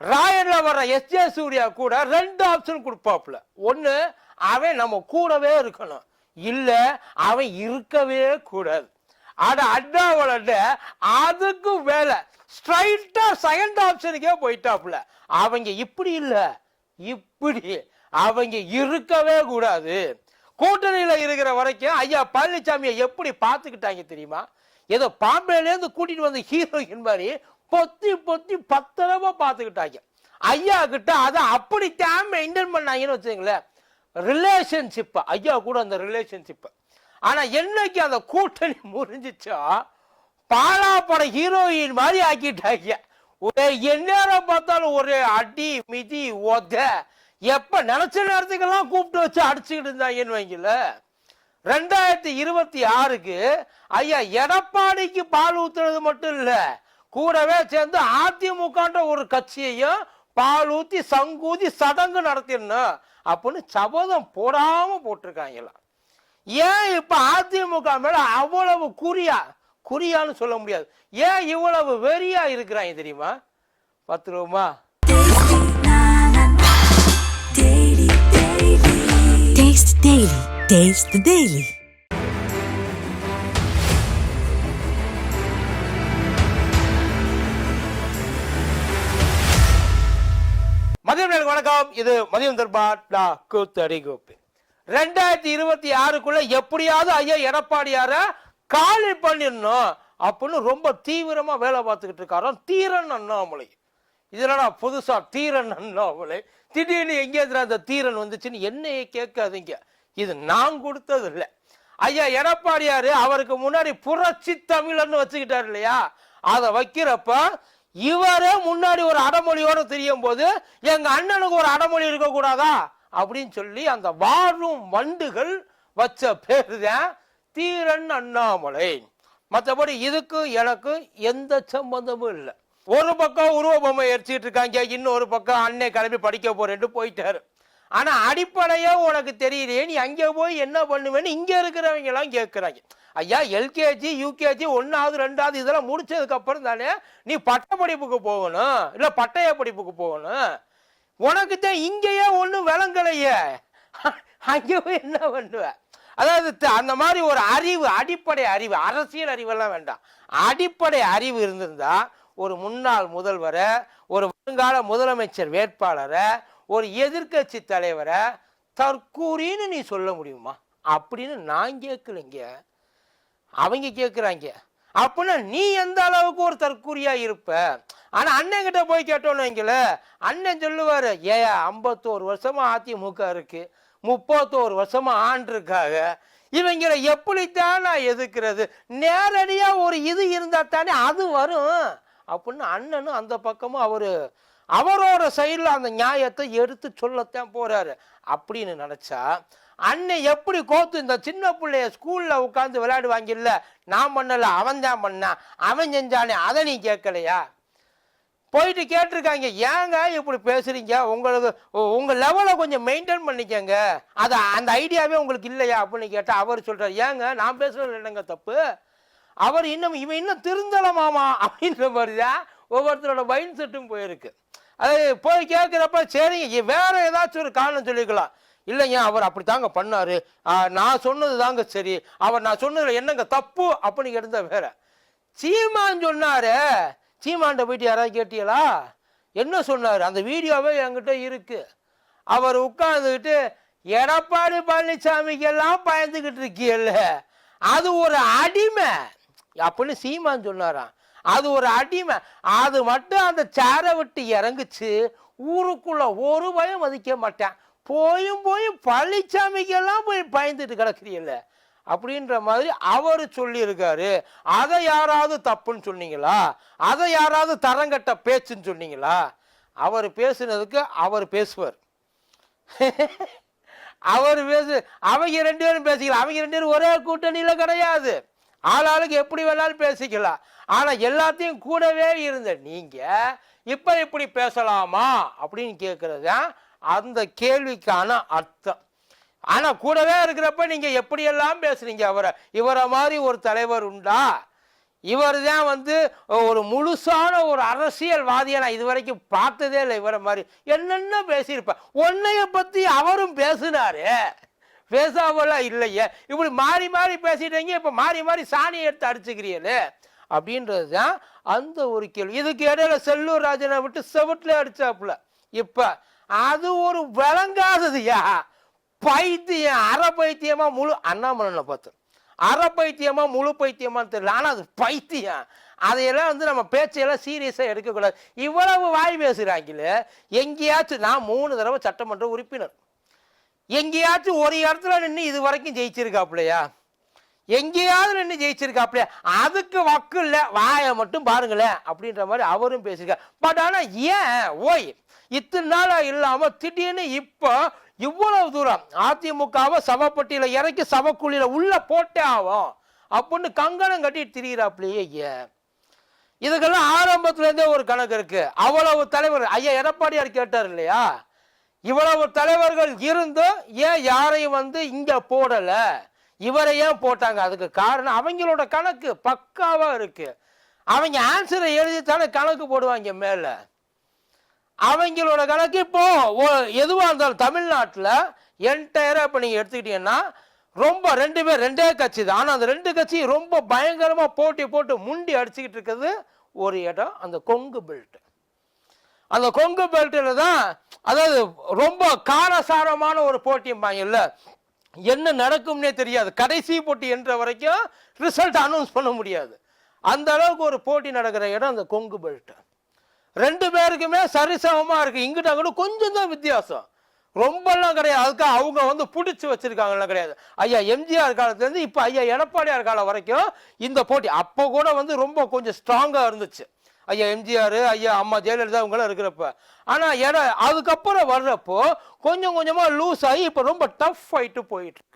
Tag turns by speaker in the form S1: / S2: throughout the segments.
S1: ராயன்ல வர்ற S J Surya கூட ரெண்டு ஆப்ஷன் கொடுப்பாப்புல. ஒன்று அவன் நம்ம கூடவே இருக்கணும். இல்ல அவன் இருக்கவே கூடாது. ஆனா அண்ணாவோட அதுக்கு வேலை ஸ்ட்ரைட்டா செகண்ட் ஆப்ஷனுக்கே போயிட்டாப்புல. அவங்க இப்படி இல்ல. இப்படி. அவங்க இருக்கவே கூடாது. கூட்டணியில இருக்கிற வரைக்கும் ஐயா பழனிசாமியை எப்படி பார்த்துக்கிட்டாங்க தெரியுமா? ஏதோ பாம்பேலேருந்து கூட்டிட்டு வந்த ஹீரோயின் மாதிரி பொத்தி பொத்தி பத்திரமா பார்த்துக்கிட்டாங்க. ஐயா கிட்ட அதை அப்படித்தான் மெயின்டைன் பண்ணாங்கன்னு வச்சுங்களேன் ரிலேஷன்ஷிப் ஐயா கூட அந்த ரிலேஷன்ஷிப் ஆனா என்னைக்கு அந்த கூட்டணி முறிஞ்சிச்சோ பாலாப்பட ஹீரோயின் மாதிரி ஆக்கிட்டாங்க. ஒரே எந்நேரம் பார்த்தாலும் ஒரு அடி மிதி ஒத. எப்ப நினைச்ச நேரத்துக்கெல்லாம் கூப்பிட்டு வச்சு அடிச்சுக்கிட்டு இருந்தாங்கன்னு வைங்கல ரெண்டாயிரத்தி இருபத்தி ஆறுக்கு ஐயா எடப்பாடிக்கு பால் ஊத்துறது மட்டும் இல்லை கூடவே சேர்ந்து அதிமுகன்ற ஒரு கட்சியையும் பால் ஊத்தி சங்கூதி சடங்கு நடத்திடணும் அப்படின்னு சபதம் போடாம போட்டிருக்காங்களாம் ஏன் இப்ப அதிமுக மேல அவ்வளவு குறியா குறியான்னு சொல்ல முடியாது. ஏன் இவ்வளவு வெறியா இருக்கிறாங்க தெரியுமா? பத்துருவோமா
S2: ரூபா டேஸ்ட்
S1: டெய்லி எல்லாருக்கும் வணக்கம். இது மதியம் தர்பார் டா கூத்தடி கோப்பு. ரெண்டாயிரத்தி இருபத்தி ஆறுக்குள்ள எப்படியாவது ஐயா எடப்பாடியார காலி பண்ணிடணும் அப்படின்னு ரொம்ப தீவிரமா வேலை பார்த்துக்கிட்டு இருக்காரோ தீரன் அண்ணாமலை. இதெல்லாம் நான் புதுசா தீரன் அண்ணாமலை. திடீர்னு எங்கே அந்த தீரன் வந்துச்சுன்னு என்னையே கேட்காதீங்க. இது நான் கொடுத்தது இல்லை ஐயா எடப்பாடியாரு அவருக்கு முன்னாடி புரட்சி தமிழன்னு வச்சுக்கிட்டாரு இல்லையா? அதை வைக்கிறப்ப இவரே முன்னாடி ஒரு அடமொழியோட தெரியும் போது எங்க அண்ணனுக்கு ஒரு அடமொழி இருக்க கூடாதா அப்படின்னு சொல்லி அந்த வாழும் வண்டுகள் வச்ச பேரு தான் தீரன் அண்ணாமலை. மற்றபடி இதுக்கு எனக்கு எந்த சம்பந்தமும் இல்லை. ஒரு பக்கம் உருவ பொம்மை எரிச்சிட்டு இருக்காங்க இன்னொரு பக்கம் அன்னை கிளம்பி படிக்க போறேன்ட்டு போயிட்டாரு. ஆனா அடிப்படையா உனக்கு தெரியலையே நீ அங்கே போய் என்ன பண்ணுவேன்னு இங்க இருக்கிறவங்க எல்லாம் கேட்கிறாங்க. ஐயா எல்கேஜி யூகேஜி ஒன்னாவது ரெண்டாவது இதெல்லாம் முடிச்சதுக்கு அப்புறம் தானே நீ பட்ட படிப்புக்கு போகணும். இல்ல பட்டய படிப்புக்கு போகணும். உனக்கு தான் இங்கேயே ஒன்றும் விளங்கலையே. அங்கே போய் என்ன பண்ணுவ? அதாவது அந்த மாதிரி ஒரு அறிவு அடிப்படை அறிவு அரசியல் அறிவெல்லாம் வேண்டாம். அடிப்படை அறிவு இருந்திருந்தா ஒரு முன்னாள் முதல்வரை ஒரு வருங்கால முதலமைச்சர் வேட்பாளரை ஒரு எதிர்க்கட்சி தலைவரை தற்கூரின்னு நீ சொல்ல முடியுமா? அப்படின்னு நான் கேட்கலைங்க. அவங்க கேட்குறாங்க. அப்படின்னா நீ எந்த அளவுக்கு ஒரு தற்கூரியா இருப்ப? ஆனா அண்ணன் கிட்ட போய் கேட்டோன்னு வைங்கள அண்ணன் சொல்லுவாரு ஏ ஐம்பத்தோரு வருஷமா அதிமுக இருக்கு. முப்பத்தோரு வருஷமா ஆண்டிருக்காங்க இவங்களை எப்படித்தான் நான் எதுக்கிறது நேரடியாக ஒரு இது இருந்தால் தானே அது வரும். அப்படின்னு அண்ணனும் அந்த பக்கமும் அவர் அவரோட சைடில் அந்த நியாயத்தை எடுத்து சொல்லத்தான் போகிறாரு அப்படின்னு நினச்சா அன்னை எப்படி கோத்து இந்த சின்ன பிள்ளைய ஸ்கூலில் உட்காந்து விளையாடுவாங்க இல்லை? நான் பண்ணலை அவன் தான் பண்ணான் அவன் செஞ்சானே அதை நீ கேட்கலையா? போயிட்டு கேட்டிருக்காங்க ஏங்க இப்படி பேசுகிறீங்க உங்களுக்கு உங்கள் லெவலை கொஞ்சம் மெயின்டைன் பண்ணிக்கங்க. அது அந்த ஐடியாவே உங்களுக்கு இல்லையா? அப்படின்னு கேட்டால் அவர் சொல்கிறார் ஏங்க நான் பேசுகிறது என்னங்க தப்பு? அவர் இன்னும் இவன் இன்னும் திருந்தலமாமா அப்படின்ற மாதிரி தான் ஒவ்வொருத்தரோட மைண்ட் செட்டும் போயிருக்கு. அது போய் கேட்குறப்ப சரிங்க வேறு வேற ஏதாச்சும் ஒரு காரணம் சொல்லிக்கலாம். இல்லைங்க அவர் அப்படி தாங்க பண்ணார் நான் சொன்னது தாங்க சரி. அவர் நான் சொன்னதுல என்னங்க தப்பு அப்படின்னு கேட்டா வேற. சீமான் சொன்னார். சீமான்ட்ட போயிட்டு யாராவது கேட்டீங்களா? என்ன சொன்னார்? அந்த வீடியோவே என்கிட்ட இருக்குது அவர் உட்கார்ந்துக்கிட்டு எடப்பாடி பழனிசாமிக்கெல்லாம் பயந்துக்கிட்டு இருக்கீல்ல அது ஒரு அடிமை. அப்படின்னு சீமான் சொன்னாராம். அது ஒரு அடிமை. அது மட்டும் அந்த சேரை விட்டு இறங்குச்சு. ஊருக்குள்ள ஒரு பயம் மதிக்க மாட்டேன். போயும் போயும் பழனிசாமிக்கெல்லாம் போய் பயந்துட்டு கிடக்குறீல்ல அப்படின்ற மாதிரி அவர் சொல்லியிருக்காரு. அதை யாராவது தப்புன்னு சொன்னீங்களா? அதை யாராவது தரங்கட்ட பேச்சுன்னு சொன்னீங்களா? அவர் பேசுனதுக்கு அவர் பேசுவார். அவர் பேசு அவங்க ரெண்டு பேரும் பேசிக்கலாம். அவங்க ரெண்டு பேரும் ஒரே கூட்டணியில கிடையாது. ஆளாளுக்கு எப்படி வேணாலும் பேசிக்கலாம். ஆனால் எல்லாத்தையும் கூடவே இருந்த நீங்கள் இப்போ இப்படி பேசலாமா? அப்படின்னு கேட்குறது தான் அந்த கேள்விக்கான அர்த்தம். ஆனால் கூடவே இருக்கிறப்ப நீங்கள் எப்படியெல்லாம் பேசுகிறீங்க அவரை இவரை மாதிரி ஒரு தலைவர் உண்டா? இவர் தான் வந்து ஒரு முழுசான ஒரு அரசியல்வாதியை நான் இது வரைக்கும் பார்த்ததே இல்லை. இவரை மாதிரி என்னென்ன பேசியிருப்பேன் உன்னைய பற்றி அவரும் பேசினாரு. பேசாமலாம் இல்லையே. இப்படி மாறி மாறி பேசிட்டீங்க இப்போ மாறி மாறி சாணி எடுத்து அடிச்சுக்கிறீங்களே? அப்படின்றது தான் அந்த ஒரு கேள்வி. இதுக்கு இடையில செல்லூர் ராஜனை விட்டு செவட்டில் அடிச்சாப்புல. இப்போ அது ஒரு விளங்காததுயா? பைத்தியம் அரை பைத்தியமாக முழு அண்ணாமலனை பார்த்து. அரை பைத்தியமா முழு பைத்தியமான்னு தெரியல. ஆனால் அது பைத்தியம். அதையெல்லாம் வந்து நம்ம பேச்சையெல்லாம் சீரியஸாக எடுக்கக்கூடாது. இவ்வளவு வாய் பேசுகிறாங்களே எங்கேயாச்சும் நான் மூணு தடவை சட்டமன்ற உறுப்பினர். எங்கேயாச்சும் ஒரு இடத்துல நின்று இது வரைக்கும் ஜெயிச்சிருக்காப்புலையா? எங்கேயாவது நின்று ஜெயிச்சிருக்காப்புலையா? அதுக்கு வக்கு இல்லை வாயை மட்டும் பாருங்களேன் அப்படின்ற மாதிரி அவரும் பேசியிருக்கார். பட் ஆனால் ஏன்? ஓய் இத்தனை நாளாக இல்லாமல் திடீர்னு இப்போ இவ்வளவு தூரம் அதிமுகவை சவப்பட்டியில் இறக்கி சவக்குழியில் உள்ளே போட்டே ஆகும் அப்படின்னு கங்கணம் கட்டிட்டு திரியிறாப்லையே ஏன் இதுக்கெல்லாம் ஆரம்பத்துலேருந்தே ஒரு கணக்கு இருக்குது அவ்வளவு தலைவர் ஐயா எடப்பாடியார் கேட்டார் இல்லையா? இவ்வளவு தலைவர்கள் இருந்தும் ஏன் யாரையும் வந்து இங்கே போடலை? இவரை ஏன் போட்டாங்க? அதுக்கு காரணம் அவங்களோட கணக்கு பக்காவாக இருக்குது அவங்க ஆன்சரை எழுதி தானே கணக்கு போடுவாங்க மேலே. அவங்களோட கணக்கு இப்போ எதுவாக இருந்தாலும் தமிழ்நாட்டில் என்டையராக இப்போ நீங்கள் எடுத்துக்கிட்டீங்கன்னா ரொம்ப ரெண்டு பேர் ரெண்டே கட்சி தான். ஆனால் அந்த ரெண்டு கட்சி ரொம்ப பயங்கரமாக போட்டி போட்டு முண்டி அடிச்சுக்கிட்டு இருக்கிறது ஒரு இடம் அந்த கொங்கு பெல்ட் அந்த கொங்கு பெல்ட்டில் தான் அதாவது ரொம்ப காரசாரமான ஒரு போட்டிம்பாங்கல்ல என்ன நடக்கும்னே தெரியாது. கடைசி போட்டி என்ற வரைக்கும் ரிசல்ட் அனௌன்ஸ் பண்ண முடியாது. அந்த அளவுக்கு ஒரு போட்டி நடக்கிற இடம் அந்த கொங்கு பெல்ட். ரெண்டு பேருக்குமே சரிசமமாக இருக்குது இங்கிட்ட அங்கிட்ட கொஞ்சம் தான் வித்தியாசம். ரொம்பலாம் கிடையாது. அதுக்கு அவங்க வந்து பிடிச்சி வச்சுருக்காங்கலாம் கிடையாது. ஐயா எம்ஜிஆர் காலத்துலேருந்து இப்போ ஐயா எடப்பாடியார் காலம் வரைக்கும் இந்த போட்டி அப்போ கூட வந்து ரொம்ப கொஞ்சம் ஸ்ட்ராங்காக இருந்துச்சு. ஐயா எம்ஜிஆர் ஐயா அம்மா ஜெயலலிதா இவங்கெல்லாம் இருக்கிறப்ப. ஆனால் ஏன்னா அதுக்கப்புறம் வர்றப்போ கொஞ்சம் கொஞ்சமாக லூஸ் ஆகி இப்போ ரொம்ப டஃப் ஆகிட்டு போயிட்டு இருக்கு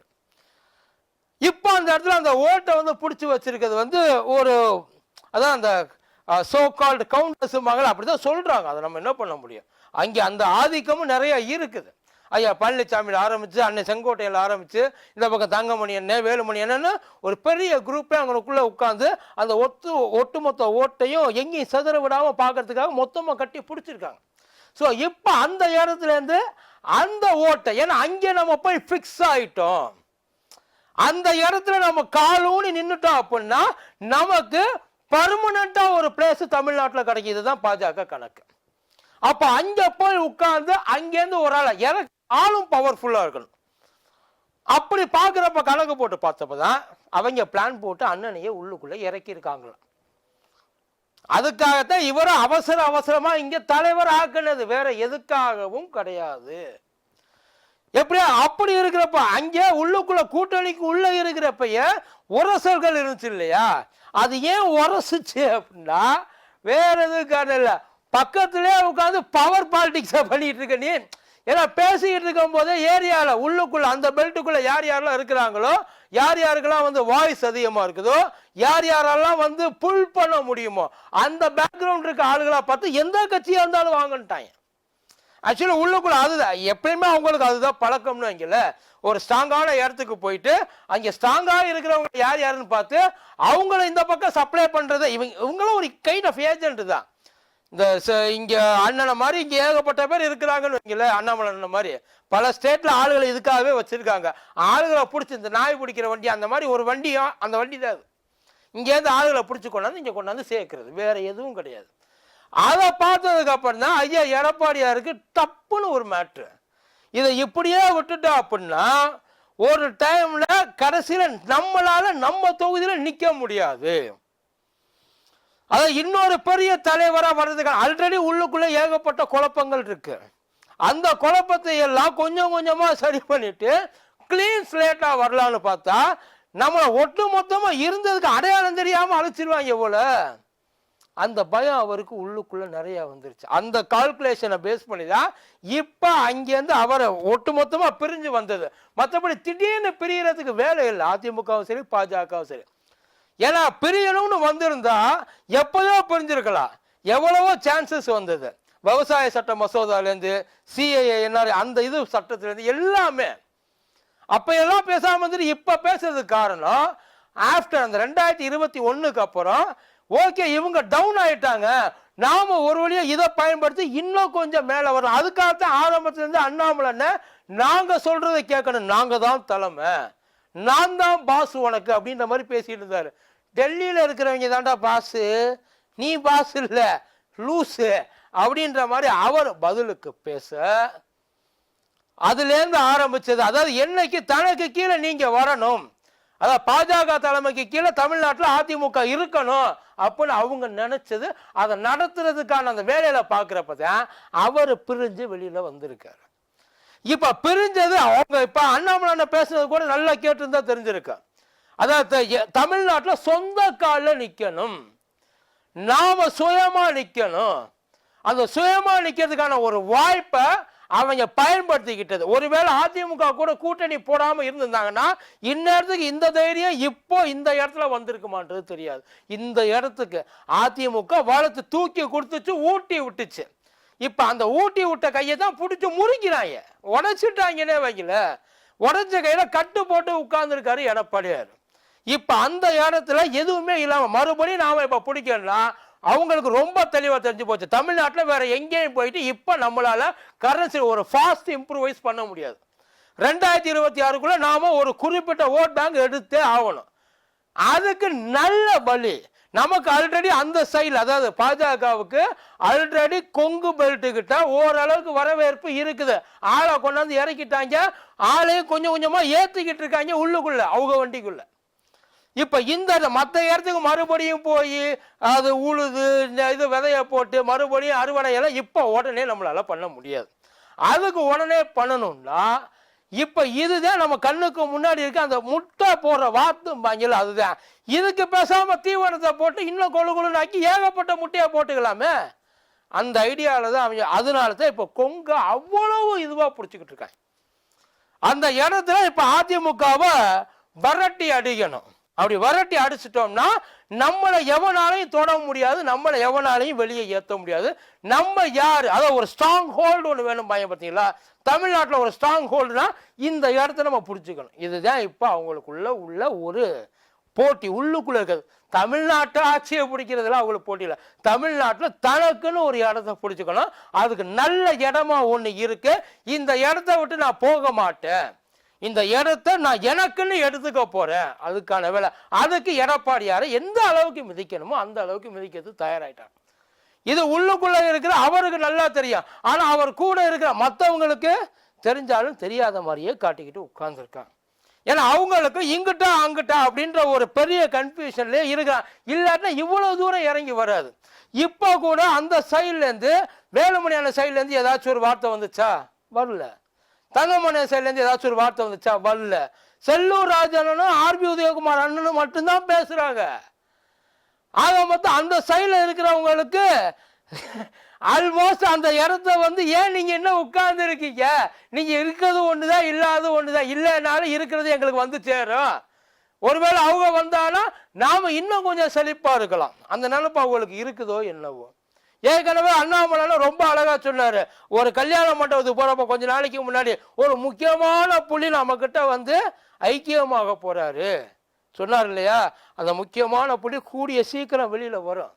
S1: இப்போ அந்த இடத்துல அந்த ஓட்டை வந்து பிடிச்சி வச்சிருக்கிறது வந்து ஒரு அதான் அந்த சோ கால்டு கவுண்டர்ஸ் மகள் அப்படிதான் சொல்கிறாங்க அதை நம்ம என்ன பண்ண முடியும்? அங்கே அந்த ஆதிக்கமும் நிறையா இருக்குது. ஐயா பழனிசாமியில் ஆரம்பித்து அன்னை செங்கோட்டையில் ஆரம்பித்து இந்த பக்கம் தங்கமணி அண்ணன் வேலுமணி அண்ணன்னு ஒரு பெரிய குரூப்பே அவங்களுக்குள்ளே உட்காந்து அந்த ஒத்து ஒட்டுமொத்த ஓட்டையும் எங்கேயும் செதற விடாமல் பார்க்கறதுக்காக மொத்தமாக கட்டி பிடிச்சிருக்காங்க. ஸோ இப்போ அந்த இடத்துலேருந்து அந்த ஓட்டை ஏன்னா அங்கே நம்ம போய் ஃபிக்ஸ் ஆகிட்டோம் அந்த இடத்துல நம்ம காலூனி நின்றுட்டோம் அப்படின்னா நமக்கு பர்மனண்ட்டாக ஒரு பிளேஸ் தமிழ்நாட்டில் கிடைக்கிது தான் பாஜக கணக்கு. அப்போ அங்கே போய் உட்கார்ந்து அங்கேருந்து ஒரு ஆள் எனக்கு ஆளும் பவர்ஃபுல்லாக இருக்கணும். அப்படி பார்க்குறப்ப கணக்கு போட்டு பார்த்தப்ப தான் அவங்க பிளான் போட்டு அண்ணனையே உள்ளுக்குள்ளே இறக்கியிருக்காங்களாம். அதுக்காகத்தான் இவரை அவசர அவசரமாக இங்கே தலைவர் ஆக்கினது. வேற எதுக்காகவும் கிடையாது. எப்படியா? அப்படி இருக்கிறப்ப அங்கே உள்ளுக்குள்ள கூட்டணிக்கு உள்ளே இருக்கிறப்பய உரசல்கள் இருந்துச்சு இல்லையா? அது ஏன் உரசுச்சு அப்படின்னா வேற எதுவும் காரணம் இல்லை. பக்கத்துலேயே உட்காந்து பவர் பாலிடிக்ஸை பண்ணிட்டு இருக்க நீ. ஏன்னா பேசிக்கிட்டு இருக்கும் போதே ஏரியாவில் உள்ளுக்குள்ள அந்த பெல்ட்டுக்குள்ள யார் யாரெல்லாம் இருக்கிறாங்களோ யார் யாருக்கெல்லாம் வந்து வாய்ஸ் அதிகமாக இருக்குதோ யார் யாரெல்லாம் வந்து புல் பண்ண முடியுமோ அந்த பேக்ரவுண்ட் இருக்க ஆளுகளாக பார்த்து எந்த கட்சியாக இருந்தாலும் வாங்கன்ட்டாங்க. ஆக்சுவலி உள்ளுக்குள்ள அதுதான். எப்பயுமே அவங்களுக்கு அதுதான் பழக்கம்னு வைங்கல ஒரு ஸ்ட்ராங்கான இடத்துக்கு போயிட்டு அங்கே ஸ்ட்ராங்காக இருக்கிறவங்க யார் யாருன்னு பார்த்து அவங்கள இந்த பக்கம் சப்ளை பண்ணுறது இவங்க இவங்களும் ஒரு கைண்ட் ஆஃப் ஏஜென்ட் தான். இந்த ச- அண்ணனை மாதிரி இங்கே ஏகப்பட்ட பேர் இருக்கிறாங்கன்னு வைங்கள அண்ணாமலை அண்ணன் மாதிரி. பல ஸ்டேட்டில் ஆளுகளை இதுக்காகவே வச்சுருக்காங்க. ஆளுகளை பிடிச்சி இந்த நாய் பிடிக்கிற வண்டி அந்த மாதிரி ஒரு வண்டியும் அந்த வண்டி தான் அது. இங்கேருந்து ஆளுகளை பிடிச்சி கொண்டாந்து இங்கே கொண்டாந்து சேர்க்கறது. வேறு எதுவும் கிடையாது. அதை பார்த்ததுக்கப்புறம் தான் ஐயா எடப்பாடியாருக்கு தப்புன்னு ஒரு மேட்ரு இதை இப்படியே விட்டுட்டோம் அப்படின்னா ஒரு டைமில் கடைசியில் நம்மளால் நம்ம தொகுதியில் நிற்க முடியாது. அதாவது இன்னொரு பெரிய தலைவராக வர்றதுக்கு ஆல்ரெடி உள்ளுக்குள்ளே ஏகப்பட்ட குழப்பங்கள் இருக்கு. அந்த குழப்பத்தை எல்லாம் கொஞ்சம் கொஞ்சமாக சரி பண்ணிட்டு கிளீன் ஸ்லேட்டாக வரலான்னு பார்த்தா நம்ம ஒட்டு மொத்தமாக இருந்ததுக்கு அடையாளம் தெரியாமல் அழைச்சிருவாங்க போல. அந்த பயம் அவருக்கு உள்ளுக்குள்ளே நிறையா வந்துருச்சு. அந்த கால்குலேஷனை பேஸ் பண்ணி தான் இப்போ அங்கேருந்து அவரை ஒட்டு மொத்தமாக பிரிஞ்சு வந்தது. மற்றபடி திடீர்னு பிரியறதுக்கு வேலை இல்லை. அதிமுகவும் சரி பாஜகவும் சரி. ஏன்னா பிரியணும்னு வந்திருந்தா எப்போதோ பிரிஞ்சிருக்கலாம். எவ்வளவோ சான்சஸ் வந்தது. விவசாய சட்ட மசோதாலேருந்து சிஏஏ என்ன அந்த இது சட்டத்திலேருந்து எல்லாமே. அப்போ எல்லாம் பேசாமல் வந்துட்டு இப்போ பேசுறதுக்கு காரணம் ஆஃப்டர் அந்த ரெண்டாயிரத்தி இருபத்தி ஒன்றுக்கு அப்புறம் ஓகே இவங்க டவுன் ஆயிட்டாங்க. நாம ஒரு வழியா இதை பயன்படுத்தி இன்னும் கொஞ்சம் மேலே வரலாம். அதுக்காகத்தான் ஆரம்பத்துலேருந்து அண்ணாமலைன்னு நாங்கள் சொல்றதை கேட்கணும். நாங்கள் தான் தலைமை. நான் தான் பாசு உனக்கு அப்படின்ற மாதிரி பேசிட்டு இருந்தாரு. டெல்லியில் இருக்கிறவங்க தாண்டா பாஸ் நீ பாஸ் இல்லை லூசு அப்படின்ற மாதிரி அவர் பதிலுக்கு பேச. அதுலேருந்து ஆரம்பிச்சது அதாவது என்னைக்கு தனக்கு கீழே நீங்கள் வரணும் அதாவது பாஜக தலைமைக்கு கீழே தமிழ்நாட்டில் அதிமுக இருக்கணும் அப்படின்னு அவங்க நினச்சது அதை நடத்துறதுக்கான அந்த வேலையில் பார்க்குறப்ப தான் அவர் பிரிஞ்சு வெளியில் வந்திருக்காரு. இப்போ பிரிஞ்சது அவங்க இப்போ அண்ணாமலை பேசுனது கூட நல்லா கேட்டிருந்தா தெரிஞ்சிருக்கேன் அதாவது தமிழ்நாட்டில் சொந்த காலில் நிற்கணும் நாம் சுயமாக நிற்கணும் அந்த சுயமாக நிற்கிறதுக்கான ஒரு வாய்ப்பை அவங்க பயன்படுத்திக்கிட்டது. ஒருவேளை அதிமுக கூட கூட்டணி போடாமல் இருந்திருந்தாங்கன்னா இந்நேரத்துக்கு இந்த தைரியம் இப்போ இந்த இடத்துல வந்திருக்குமான்றது தெரியாது. இந்த இடத்துக்கு அதிமுக வளர்த்து தூக்கி கொடுத்துச்சு ஊட்டி விட்டுச்சு. இப்போ அந்த ஊட்டி விட்ட கையை தான் பிடிச்சி முறிக்கிறாங்க. உடச்சிட்டாங்கன்னே வைக்கல உடஞ்ச கையில் கட்டு போட்டு உட்கார்ந்துருக்காரு எடப்பாடியார். இப்போ அந்த இடத்துல எதுவுமே இல்லாமல் மறுபடியும் நாம் இப்போ பிடிக்கணும்னா அவங்களுக்கு ரொம்ப தெளிவாக தெரிஞ்சு போச்சு. தமிழ்நாட்டில் வேறு எங்கேயும் போயிட்டு இப்போ நம்மளால் கரன்சி ஒரு ஃபாஸ்ட் இம்ப்ரூவைஸ் பண்ண முடியாது. ரெண்டாயிரத்தி இருபத்தி ஆறுக்குள்ளே நாம் ஒரு குறிப்பிட்ட ஓட் பேங்க் எடுத்தே ஆகணும். அதுக்கு நல்ல பலி. நமக்கு ஆல்ரெடி அந்த சைடில் அதாவது பாஜகவுக்கு ஆல்ரெடி கொங்கு பெல்ட்டுக்கிட்ட ஓரளவுக்கு வரவேற்பு இருக்குது. ஆளை கொண்டாந்து இறக்கிட்டாங்க. ஆளையும் கொஞ்சம் கொஞ்சமாக ஏற்றிக்கிட்டு இருக்காங்க உள்ளுக்குள்ளே அவங்க வண்டிக்குள்ளே. இப்போ இந்த மற்ற இடத்துக்கு மறுபடியும் போய் அது உழுது இந்த இது விதைய போட்டு மறுபடியும் அறுவடை எல்லாம் இப்போ உடனே நம்மளால் பண்ண முடியாது. அதுக்கு உடனே பண்ணணும்னா இப்போ இதுதான் நம்ம கண்ணுக்கு முன்னாடி இருக்க அந்த முட்டை போடுற வாத்தும்பாங்கல்ல அதுதான். இதுக்கு பேசாமல் தீவனத்தை போட்டு இன்னும் கொழு கொழுன்னு ஆக்கி ஏகப்பட்ட முட்டையை போட்டுக்கலாமே. அந்த ஐடியாவில் தான் அவங்க அதனால தான் இப்போ கொங்க அவ்வளவு இதுவாக பிடிச்சிக்கிட்டு இருக்காங்க. அந்த இடத்துல இப்போ அதிமுகவை விரட்டி அடிக்கணும். அப்படி வரட்டி அடிச்சிட்டோம்னா நம்மளை எவனாலையும் தொட முடியாது நம்மளை எவனாலையும் வெளியே ஏற்ற முடியாது. நம்ம யார்? அதாவது ஒரு ஸ்ட்ராங் ஹோல்டு ஒன்று வேணும் பையன் பார்த்தீங்களா? தமிழ்நாட்டில் ஒரு ஸ்ட்ராங் ஹோல்டுனா இந்த இடத்த நம்ம பிடிச்சிக்கணும். இதுதான் இப்போ அவங்களுக்குள்ள உள்ள ஒரு போட்டி. உள்ளுக்குள்ள இருக்குது தமிழ்நாட்டு ஆட்சியை பிடிக்கிறதுலாம் அவங்களுக்கு போட்டியில் தமிழ்நாட்டில் தனக்குன்னு ஒரு இடத்த பிடிச்சிக்கணும். அதுக்கு நல்ல இடமா ஒன்று இருக்கு. இந்த இடத்த விட்டு நான் போக மாட்டேன். இந்த இடத்த நான் எனக்குன்னு எடுத்துக்க போறேன். அதுக்கான வேலை. அதுக்கு எடப்பாடியாரை எந்த அளவுக்கு மிதிக்கணுமோ அந்த அளவுக்கு மிதிக்கிறது தயாராயிட்டாங்க இது உள்ளுக்குள்ள இருக்கிற அவருக்கு நல்லா தெரியும். ஆனா அவர் கூட இருக்கிற மற்றவங்களுக்கு தெரிஞ்சாலும் தெரியாத மாதிரியே காட்டிக்கிட்டு உட்கார்ந்துருக்காங்க ஏன்னா அவங்களுக்கு இங்கிட்டா அங்கிட்டா அப்படின்ற ஒரு பெரிய கன்ஃபியூஷன்லேயே இருக்கிறான் இல்லாட்டினா இவ்வளவு தூரம் இறங்கி வராது. இப்போ கூட அந்த சைட்லேருந்து வேலுமணியான சைட்லேருந்து ஏதாச்சும் ஒரு வார்த்தை வந்துச்சா? வரல. தங்கமணி சைட்லேருந்து ஏதாச்சும் ஒரு வார்த்தை வந்துச்சா? வரல. செல்லூர் ராஜனும் ஆர்பி உதயகுமார் அண்ணனும் மட்டும்தான் பேசுகிறாங்க ஆக மொத்தம் அந்த சைடில் இருக்கிறவங்களுக்கு ஆல்மோஸ்ட் அந்த இடத்த வந்து ஏன் நீங்கள் என்ன உட்கார்ந்து இருக்கீங்க நீங்க இருக்கிறது தான் இல்லாத தான் இல்லைனாலும் இருக்கிறது எங்களுக்கு வந்து சேரும். ஒருவேளை அவங்க வந்தாலும் நாம் இன்னும் கொஞ்சம் செழிப்பாக இருக்கலாம். அந்த நினப்பு அவங்களுக்கு இருக்குதோ என்னவோ. ஏற்கனவே அண்ணாமலை ரொம்ப அழகாக சொன்னார். ஒரு கல்யாண மண்டபத்துக்கு போகிறப்ப கொஞ்ச நாளைக்கு முன்னாடி ஒரு முக்கியமான புள்ளி நம்மக்கிட்ட வந்து ஐக்கியமாக போகிறாரு சொன்னார் இல்லையா? அந்த முக்கியமான புள்ளி கூடிய சீக்கிரம் வெளியில் வரும்.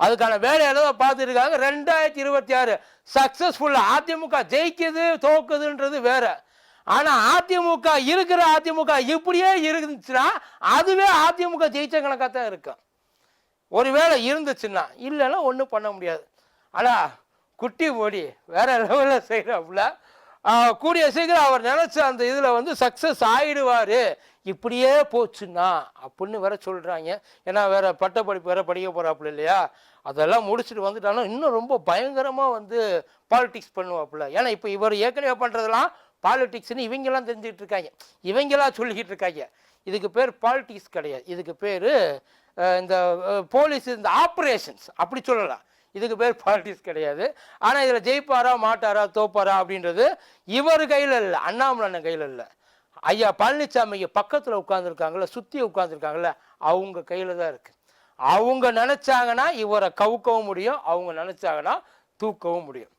S1: அதுக்கான வேலையெல்லாம் பார்த்துருக்காங்க. ரெண்டாயிரத்தி இருபத்தி ஆறு சக்ஸஸ்ஃபுல்லாக அதிமுக ஜெயிக்குது தோக்குதுன்றது வேற. ஆனால் அதிமுக இருக்கிற அதிமுக இப்படியே இருந்துச்சுன்னா அதுவே அதிமுக ஜெயிச்ச கணக்காக தான் இருக்கும் ஒருவேளை இருந்துச்சுன்னா இல்லைன்னா ஒன்றும் பண்ண முடியாது. அடா குட்டி ஓடி வேற லெவலில் செய்கிறாப்புல கூடிய சீக்கிரம் அவர் நினச்ச அந்த இதில் வந்து சக்ஸஸ் ஆகிடுவார் இப்படியே போச்சுன்னா அப்படின்னு வேற சொல்கிறாங்க ஏன்னா வேற பட்டப்படிப்பு வேற படிக்க போறாப்புல இல்லையா? அதெல்லாம் முடிச்சுட்டு வந்துட்டாலும் இன்னும் ரொம்ப பயங்கரமாக வந்து பாலிடிக்ஸ் பண்ணுவாப்புல. ஏன்னா இப்போ இவர் ஏற்கனவே பண்ணுறதெல்லாம் பாலிடிக்ஸ்னு இவங்கெல்லாம் தெரிஞ்சுக்கிட்டு இருக்காங்க. இவங்கெல்லாம் சொல்லிக்கிட்டு இருக்காங்க. இதுக்கு பேர் பாலிடிக்ஸ் கிடையாது. இதுக்கு பேர் இந்த போலீஸ் இந்த ஆப்ரேஷன்ஸ் அப்படி சொல்லலாம். இதுக்கு பேர் பாலிட்டிக்ஸ் கிடையாது. ஆனால் இதில் ஜெயிப்பாரா மாட்டாரா தோப்பாரா அப்படின்றது இவர் கையில் இல்லை அண்ணாமலை கையில் இல்லை. ஐயா பழனிசாமிக்கு பக்கத்தில் உட்காந்துருக்காங்கல்ல சுற்றி உட்காந்துருக்காங்கல்ல அவங்க கையில் தான் இருக்குது அவங்க நினச்சாங்கன்னா இவரை கவுக்கவும் முடியும் அவங்க நினச்சாங்கன்னா தூக்கவும் முடியும்.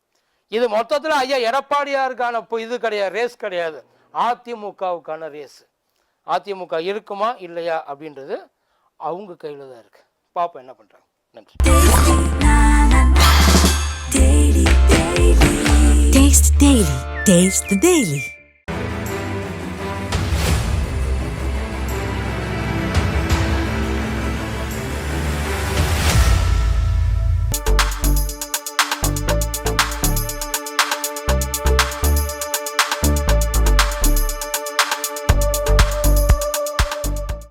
S1: இது மொத்தத்தில் ஐயா எடப்பாடியாருக்கான இப்போ இது கிடையாது ரேஸ் கிடையாது. அதிமுகவுக்கான ரேஸ். அதிமுக இருக்குமா இல்லையா அப்படின்றது அவங்க கையில் தான் இருக்கு பாப்பா என்ன பண்ணுறாங்க நன்றி
S2: Taste the Daily. Taste the Daily.